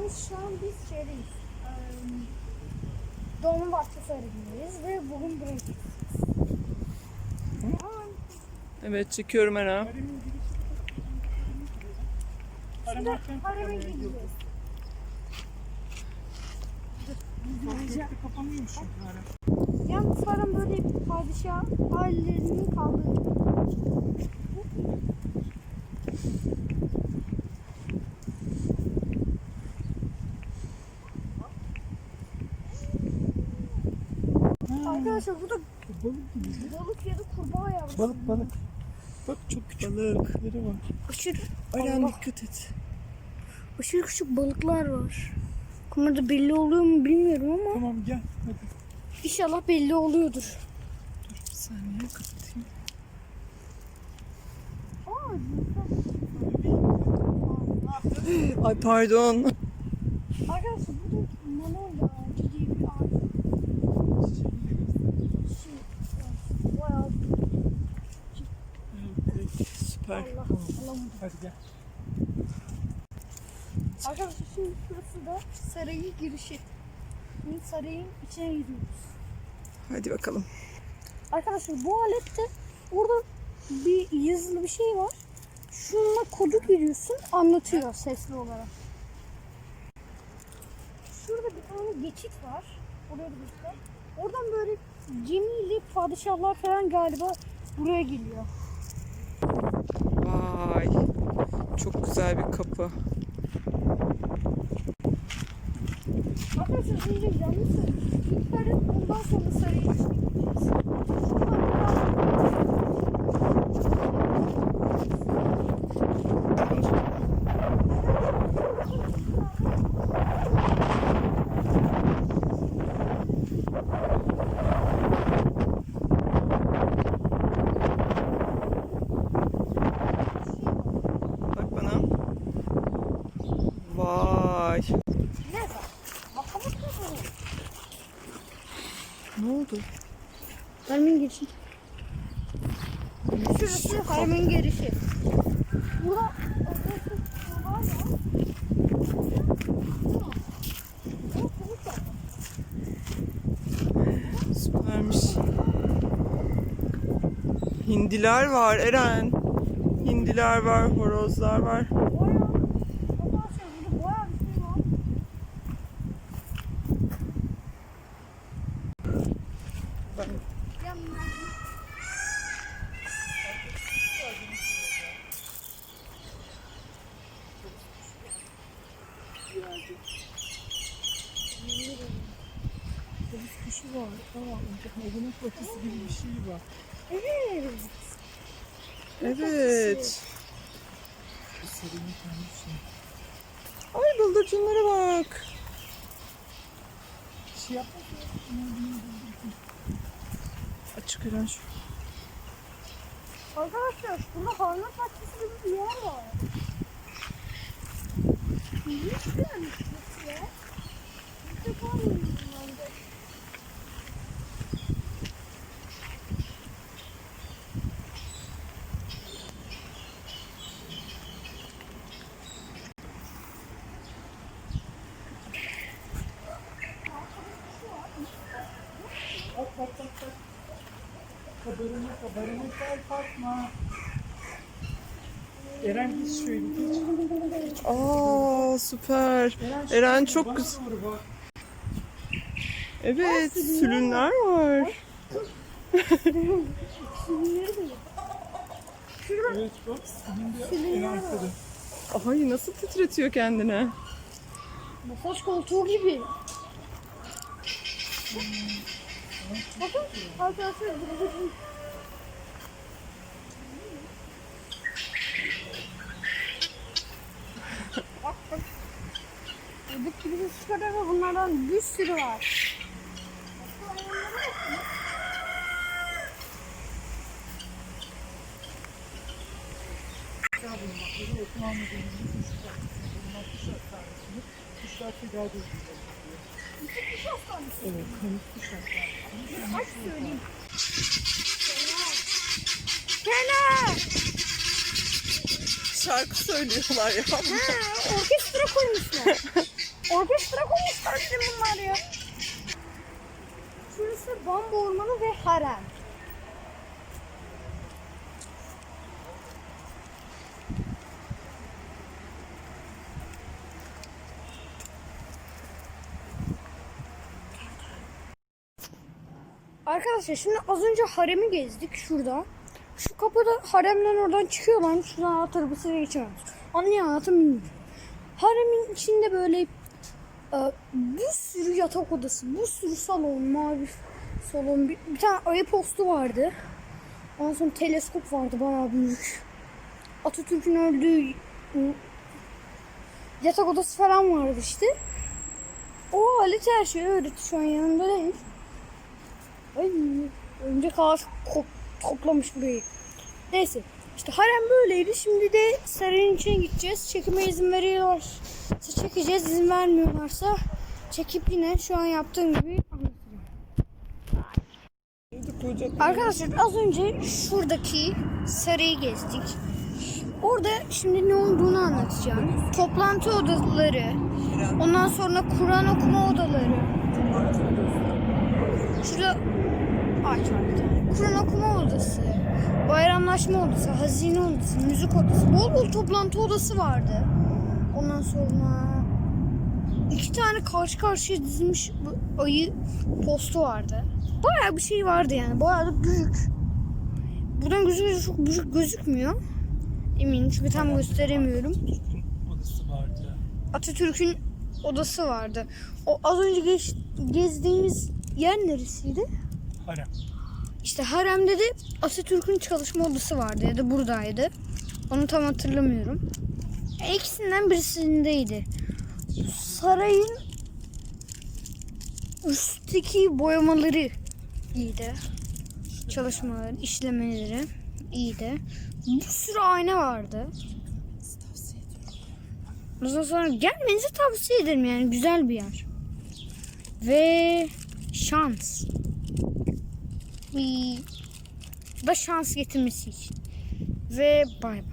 Yani şu an biz şeydeyiz. Eee Dolmabahçe Sarayı'ndayız ve bugün buraya Evet çekiyorum Eren. Şimdi hareme gideceğiz. Yalnız harem böyle bir padişah ailelerinin kaldığı. Arkadaşlar burada Balık gibi. balık ya da kurbağa yavrusu. Balık balık. Bak çok küçük balıkları var. Aşırı, Ayağına Allah. dikkat et. aşırı küçük balıklar var. Bunlar da belli oluyor mu bilmiyorum ama Tamam gel hadi. inşallah belli oluyordur. Dur bir saniye kapatayım. Aa, Ay pardon. Arkadaşlar burada manolya ağacı diye bir ağaç. Şey, bayağı Hadi gel. Arkadaşlar şimdi burası da sarayın girişi. Şimdi sarayın içine giriyoruz. Hadi bakalım. Arkadaşlar bu alette orada bir yazılı bir şey var. Şununla kodu giriyorsun anlatıyor sesli olarak. Şurada bir tane geçit var. Oraya da göster. Oradan böyle gemiyle padişahlar falan galiba buraya geliyor. Vay. Çok güzel bir kapı. Arkadaşlar önce yanlış. İlk böyle ondan sonra sarayın içine gideceğiz. Bak bana. Vay. Ne oldu? Haremin girişi. Şurası haremin girişi. Burada. Süpermiş. Hindiler var Eren. Hindiler var, horozlar var. Bayağı, arkadaşlar burada bayağı bir şey var. Yanına- Deniz kuşu var. Tamam. Odunun patisi gibi bir şey var. Evet. Evet. Ay bıldırcınlara bak. Şey yapmak Açık Eren şu. Arkadaşlar burada hayvanat bahçesi gibi bir yer var. Hiç görmemiştik ya. İlk defa görüyorum ben de. Bak bak bak bak. Kabarına gel Fatma. Eren geç şöyle geç. Aa süper. Eren, Eren çok güzel. doğru bak. Evet, sülünler var. Sinirleri de Evet. Ay nasıl titretiyor kendine. masaj koltuğu gibi. Bakın arkadaşlar Bak bak. Çıkarıyor ve bunlardan bir sürü var. Evet. Aç söyleyeyim. Kenar. Şarkı söylüyorlar ya. Ha, orkestra koymuşlar. Orkestra koymuşlar bizim bunlar ya. Şurası bambu ormanı ve harem. Arkadaşlar şimdi az önce haremi gezdik şurada. Şu kapıda haremden oradan çıkıyorlar. Şuradan at arabasıyla geçemez. Anlayamadım bilmiyorum. Haremin içinde böyle bir sürü yatak odası, bir sürü salon, mavi salon. Bir, bir tane ayı postu vardı. Ondan sonra teleskop vardı bayağı büyük. Atatürk'ün öldüğü yatak odası falan vardı işte. O alet her şeyi öğretti şu an yanımda değil. Ay önce ağaç ko- toplamış burayı. Neyse işte harem böyleydi. Şimdi de sarayın içine gideceğiz. Çekime izin veriyorlar. Çekeceğiz izin vermiyorlarsa çekip yine şu an yaptığım gibi anlatacağım. Arkadaşlar az önce şuradaki sarayı gezdik. Orada şimdi ne olduğunu anlatacağım. Toplantı odaları, ondan sonra Kur'an okuma odaları, Şurada tane. Kur'an okuma odası, bayramlaşma odası, hazine odası, müzik odası, bol bol toplantı odası vardı. Ondan sonra iki tane karşı karşıya dizilmiş ayı postu vardı. Bayağı bir şey vardı yani. Bayağı da büyük. Buradan gözükünce çok büyük gözükmüyor. Eminim çünkü tam gösteremiyorum. Atatürk'ün odası vardı. O az önce geç, gezdiğimiz yer neresiydi? Harem. İşte haremde de Atatürk'ün çalışma odası vardı ya da buradaydı. Onu tam hatırlamıyorum. Ya İkisinden birisindeydi. Sarayın üstteki boyamaları iyiydi. Çalışmaları, işlemeleri iyiydi. Bir sürü ayna vardı. Ondan sonra gelmenizi tavsiye ederim yani güzel bir yer. Ve şans. Da şans getirmesi için. Ve bay bay.